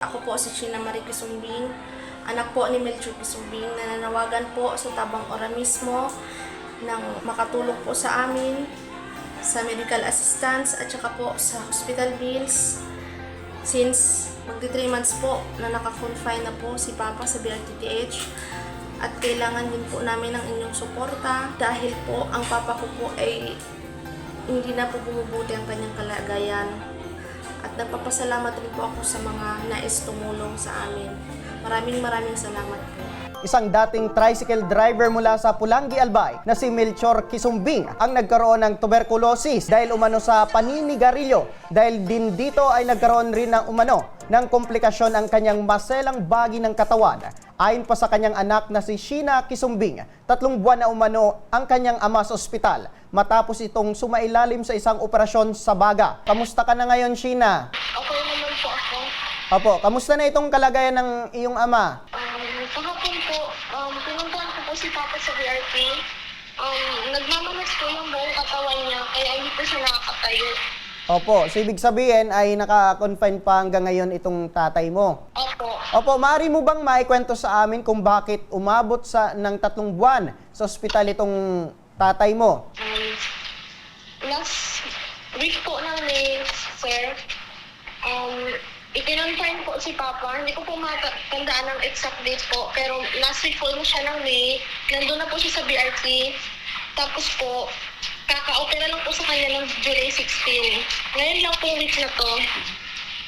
Ako po si China Marie Kisumbing, anak po ni Melchor Kisumbing, nananawagan po sa Tabang Ora mismo ng makatulong po sa amin sa medical assistance at saka po sa hospital bills. Since magti 3 months po na naka-confine na po si Papa sa BRTTH at kailangan din po namin ng inyong suporta dahil po ang Papa ko po ay hindi na po bumubuti ang kanyang kalagayan at nagpapasalamat rin po ako sa mga nais tumulong sa amin. Maraming maraming salamat po. Isang dating tricycle driver mula sa Pulangi, Albay na si Melchor Kisumbing ang nagkaroon ng tuberculosis dahil umano sa paninigarilyo. Dahil din dito ay nagkaroon rin ng umano ng komplikasyon ang kanyang maselang bagi ng katawan. Ayon pa sa kanyang anak na si Sheena Kisumbing, tatlong buwan na umano ang kanyang ama sa ospital matapos itong sumailalim sa isang operasyon sa baga. Kamusta ka na ngayon, Sheena? Okay naman po ako. Opo, kamusta na itong kalagayan ng iyong ama? Um, kahapon po, um, pinuntahan ko po si Papa sa BRT. Um, nagmamanas po yung buong katawan niya, kaya hindi po siya nakakatayo. Opo, so ibig sabihin ay naka-confine pa hanggang ngayon itong tatay mo. Opo. Opo, maaari mo bang maikwento sa amin kung bakit umabot sa ng tatlong buwan sa ospital itong tatay mo? Um, last week po ng May, sir, um, ikinonfine po si Papa. Hindi ko po matandaan ang exact date po, pero last week po na siya ng May. Nandun na po siya sa BRT. Tapos po, kaka-opera lang po sa kanya ng July 16. Ngayon lang po week na to.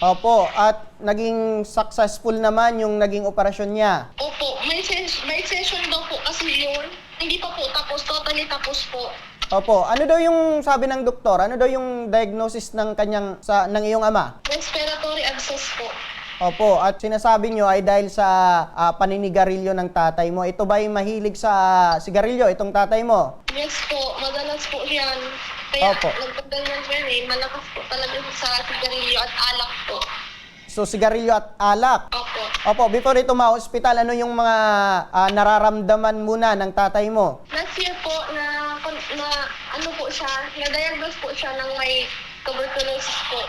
Opo, at naging successful naman yung naging operasyon niya. Opo, may, ses- may session daw po kasi yun. Hindi pa po tapos, totally tapos po. Opo, ano daw yung sabi ng doktor? Ano daw yung diagnosis ng kanyang sa ng iyong ama? Respiratory abscess po. Opo, at sinasabi nyo ay dahil sa ah, paninigarilyo ng tatay mo. Ito ba ay mahilig sa sigarilyo itong tatay mo? Yes po, madalas po yan. Kaya Opo. nagpaganyan po yan eh. Malakas po talaga sa sigarilyo at alak po. So sigarilyo at alak. Opo. Opo, before ito ma-hospital, ano yung mga ah, nararamdaman muna ng tatay mo? Last year po na, na ano po siya, na-diagnose po siya ng may tuberculosis po.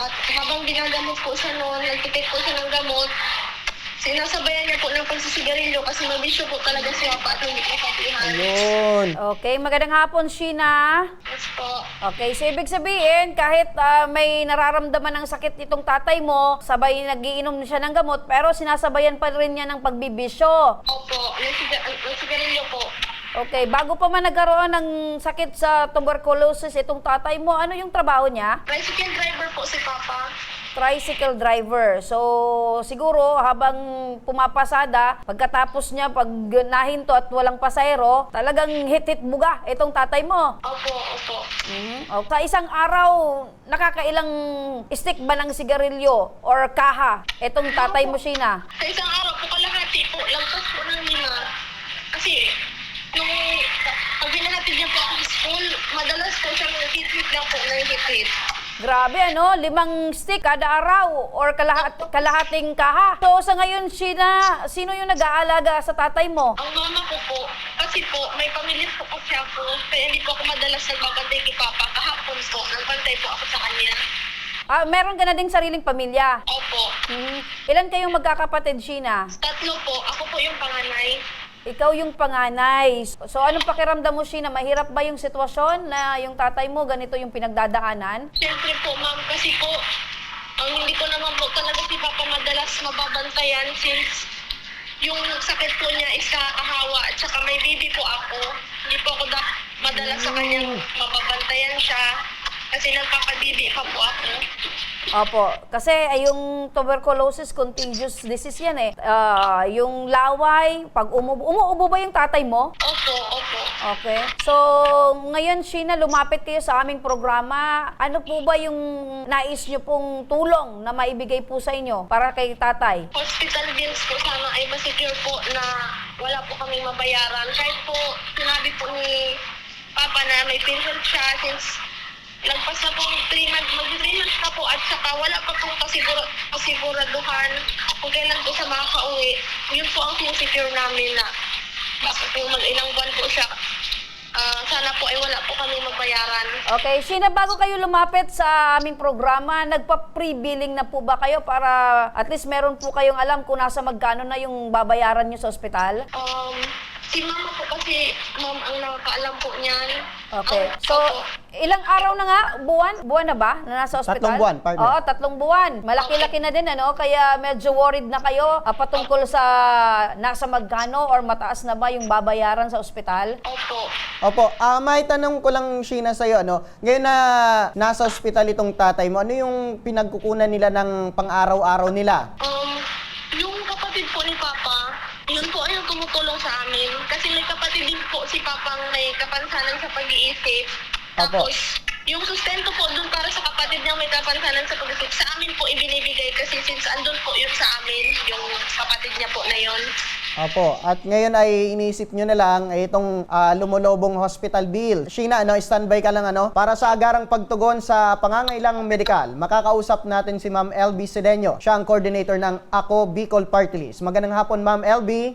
At habang ginagamot po siya noon, nagtitake po siya ng gamot, sinasabayan niya po ng pagsisigarilyo kasi mabisyo po talaga si Papa at hindi po sabihan. Ayun. Okay, magandang hapon, Sheena. Yes po. Okay, so ibig sabihin, kahit ah, may nararamdaman ng sakit itong tatay mo, sabay nagiinom siya ng gamot, pero sinasabayan pa rin niya ng pagbibisyo. Opo, nagsiga- nagsigarilyo po. Okay, bago pa man nagkaroon ng sakit sa tuberculosis itong tatay mo, ano yung trabaho niya? Tricycle driver po si Papa. Tricycle driver. So, siguro habang pumapasada, pagkatapos niya, pag nahinto at walang pasayro, talagang hit-hit buga itong tatay mo. Opo, opo. Mhm. O, sa isang araw, nakakailang stick ba ng sigarilyo or kaha itong tatay mo, Sheena? Sa isang araw po kalahati po, lagpas po ng lima. Kasi, nung pag binahatid niya po ako sa school, madalas po siyang hit-hit lang po ng hit-hit. Grabe ano, limang stick kada araw or kalahat, kalahating kaha. So sa ngayon, Sheena, sino yung nag-aalaga sa tatay mo? Ang mama ko po, kasi po, may pamilya po kasi ako, kaya hindi po ako madalas nagbabantay kay Papa. Kahapon po, nagbantay po ako sa kanya. Ah, meron ka na ding sariling pamilya. Opo. Hmm. Ilan kayong magkakapatid, Sheena? Tatlo po, ako po yung panganay. Ikaw yung panganay. So anong pakiramdam mo, Sheena? Mahirap ba yung sitwasyon na yung tatay mo ganito yung pinagdadaanan? Siyempre po, ma'am, kasi po, ang hindi ko naman po talaga si Papa madalas mababantayan since yung sakit po niya is kakahawa at saka may baby po ako. Hindi po ako da madalas sa kanyang mababantayan siya kasi nagpapabibi pa po. Opo, kasi ay yung tuberculosis contagious disease yan eh. Ah, yung laway, pag umubo, umuubo ba yung tatay mo? Opo, opo. Okay. So, ngayon, Sheena, lumapit kayo sa aming programa. Ano po ba yung nais nyo pong tulong na maibigay po sa inyo para kay tatay? Hospital bills po sana ay masecure po na wala po kaming mabayaran. Kahit po sinabi po ni Papa na may pension siya since lagpas na po 3 months, mag 3 months na po at saka wala pa pong kasiguro, kasiguraduhan kung kailan po siya makaka-uwi. Yun po ang sinisecure namin na bakit po mag ilang buwan po siya ah, sana po ay wala po kami mabayaran. Okay, Sheena, bago kayo lumapit sa aming programa, nagpa-pre-billing na po ba kayo para at least meron po kayong alam kung nasa magkano na yung babayaran nyo sa ospital? Um, si mama po kasi, ma'am, ang nakakaalam po niyan. Okay. Um, So, opo. ilang araw na nga? Buwan? Buwan na ba na nasa ospital? Tatlong buwan, partner. Oo, tatlong buwan. Malaki-laki na din, ano? Kaya medyo worried na kayo ah, patungkol sa nasa magkano or mataas na ba yung babayaran sa ospital? Opo. Opo, ah may tanong ko lang Sheena sa'yo, ano? Ngayon na nasa ospital itong tatay mo, ano yung pinagkukunan nila ng pang-araw-araw nila? Um, yung kapatid po ni yun po ay tumutulong sa amin. Kasi may kapatid din po si Papang may kapansanan sa pag-iisip. Opo. Tapos, yung sustento po dun para sa kapatid niya may kapansanan sa pag-iisip, sa amin po ibinibigay kasi since andun po yun sa amin, yung kapatid niya po na yun. Opo, at ngayon ay iniisip nyo na lang ay itong ah, lumulobong hospital bill. Sheena, ano, standby ka lang ano, para sa agarang pagtugon sa pangangailangang medikal. Makakausap natin si Ma'am LB Sedeño. Siya ang coordinator ng Ako Bicol Party. Magandang hapon, Ma'am LB.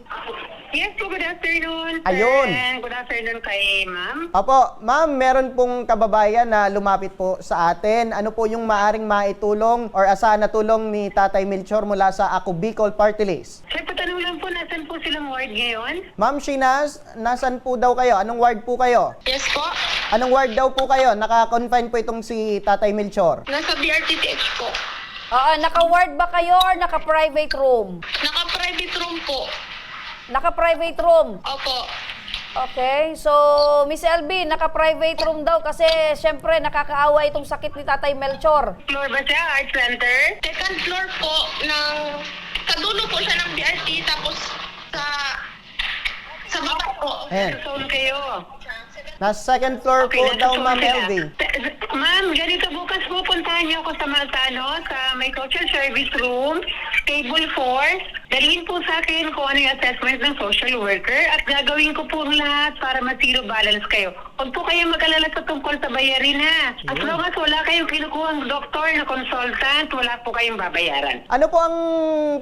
Yes po, good afternoon. sir. Ayun. Good afternoon kay ma'am. Opo, ma'am, meron pong kababayan na lumapit po sa atin. Ano po yung maaring maitulong or asahan na tulong ni Tatay Melchor mula sa Ako Bicol Party List? Sir, patanong lang po, nasan po silang ward ngayon? Ma'am Sheena, nasan po daw kayo? Anong ward po kayo? Yes po, Anong ward daw po kayo? Naka-confine po itong si Tatay Melchor. nasa BRTTH po. Oo, naka-ward ba kayo or naka-private room? Naka-private room po. Naka-private room. Opo. Okay, so Miss LB, naka-private room daw kasi syempre nakakaawa itong sakit ni Tatay Melchor. Floor ba siya? Art Center? Second floor po ng... Sa dulo po siya ng BRT, tapos sa... Sa baba po. Ayan. Zone kayo. Nasa second floor po nasa daw, zone Ma'am sila. T- Ma'am, ganito bukas pupuntahan niyo ako sa mga ano, sa may social service room, table 4. Dalhin po sa akin kung ano yung assessment ng social worker at gagawin ko po ang lahat para ma-zero balance kayo. Huwag po kayo mag-alala sa tungkol sa bayarin ha. As long as wala kayong kinukuhang doktor na consultant, wala po kayong babayaran. Ano po ang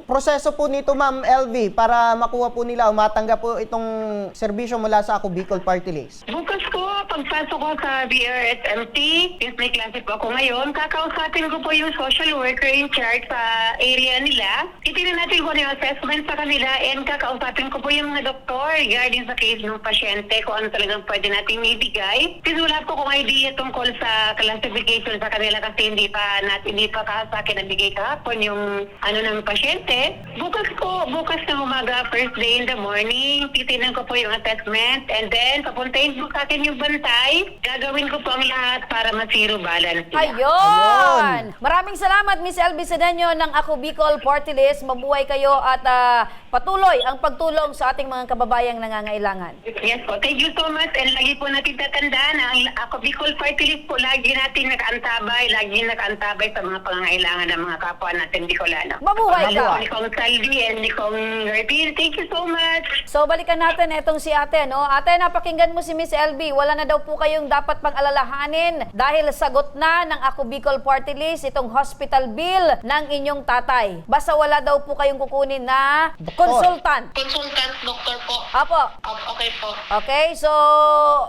proseso po nito, Ma'am LV, para makuha po nila o matanggap po itong serbisyo mula sa Ako Bicol Party List? Bukas ko, pagpasok ko sa BRSMT, since may klase po ako ngayon, kakausapin ko po yung social worker in charge sa area nila. Titignan natin kung ano yung assessment sa kanila and kakausapin ko po yung mga doktor regarding sa case ng pasyente, kung ano talagang pwede natin ibigay. Kasi wala po akong idea tungkol sa classification sa kanila kasi hindi pa natin, hindi pa ka sa akin nabigay kahapon yung ano ng pasyente. Bukas ko, bukas na umaga, first day in the morning, titignan ko po yung assessment and then papuntahin po sa akin yung bantay. Gagawin ko po ang lahat para ma-zero balance. sila. Ayun! Maraming salamat Miss LB Sedeño ng Ako Bicol Party List. Mabuhay kayo at ah, patuloy ang pagtulong sa ating mga kababayang nangangailangan. Yes po. Thank you so much. And lagi po natin tatandaan ang ako Bicol Party List po, lagi natin nakaantabay, lagi nakaantabay sa mga pangangailangan ng mga kapwa natin Bicolano. Mabuhay ka! Ni Kong Salvi and ni Kong Gertin, thank you so much. So balikan natin itong si ate, no? Ate, napakinggan mo si Miss LB. Wala na daw po kayong dapat pag-alalahanin dahil sagot na ng Ako Bicol Party List itong hospital bill ng inyong tatay. Basta wala daw po kayong kukunin na consultant. Consultant doctor po. Apo, Opo, okay po. Okay, so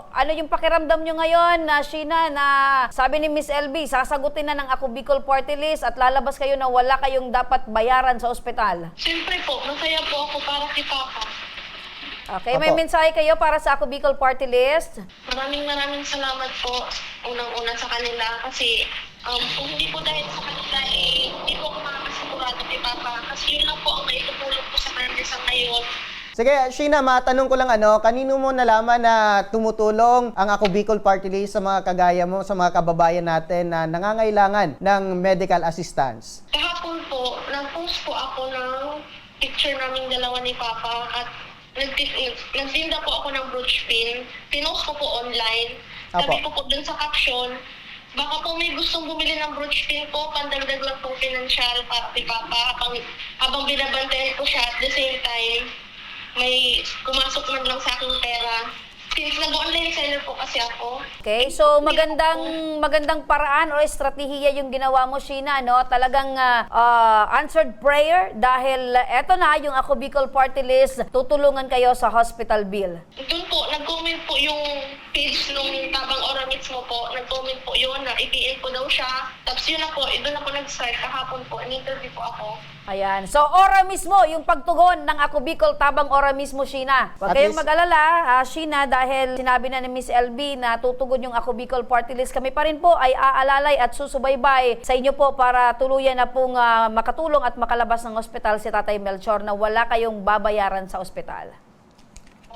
ano yung pakiramdam nyo ngayon na Sheena na sabi ni Miss LB, sasagutin na ng Ako Bicol Party List at lalabas kayo na wala kayong dapat bayaran sa ospital. Siyempre po, masaya po ako para kay Papa. Okay, may Apo. mensahe kayo para sa Ako Bicol Party List? Maraming maraming salamat po unang-una sa kanila kasi um, kung hindi po dahil sa kanila eh, hindi po ako makakasigurado kay Papa kasi yun lang po ang po sa kanila sa ngayon. Sige, Sheena, matanong ko lang ano, kanino mo nalaman na tumutulong ang Ako Bicol Party List sa mga kagaya mo, sa mga kababayan natin na nangangailangan ng medical assistance? Kahapon po, nag-post po ako ng picture naming dalawa ni Papa at nagtinda po ako ng brooch pin. Pinost ko po online. Sabi Apo. ko po dun sa caption, baka po may gustong bumili ng brooch pin ko, pandagdag lang po pinansyal para kay Papa habang, habang binabantayan ko siya at the same time, may kumasok man lang sa aking pera. Since nag-online seller po kasi ako. Okay, so magandang magandang paraan o estratehiya yung ginawa mo, Sheena, no? Talagang ah, ah, answered prayer dahil eto na yung Ako Bicol Party List, tutulungan kayo sa hospital bill. Doon po, nag-comment po yung page nung Tabang Ora mismo po. Nag-comment po yun na i-PL po daw siya. Tapos yun na po, eh, doon na po nag-start kahapon po. In-interview po ako. Ayan. So, ora mismo, yung pagtugon ng Ako Bicol, tabang ora mismo, Sheena. Huwag At kayong least- mag-alala, ah, Sheena, dahil sinabi na ni Miss LB na tutugon yung Ako Bicol Party List. Kami pa rin po ay aalalay at susubaybay sa inyo po para tuluyan na pong ah, makatulong at makalabas ng ospital si Tatay Melchor na wala kayong babayaran sa ospital.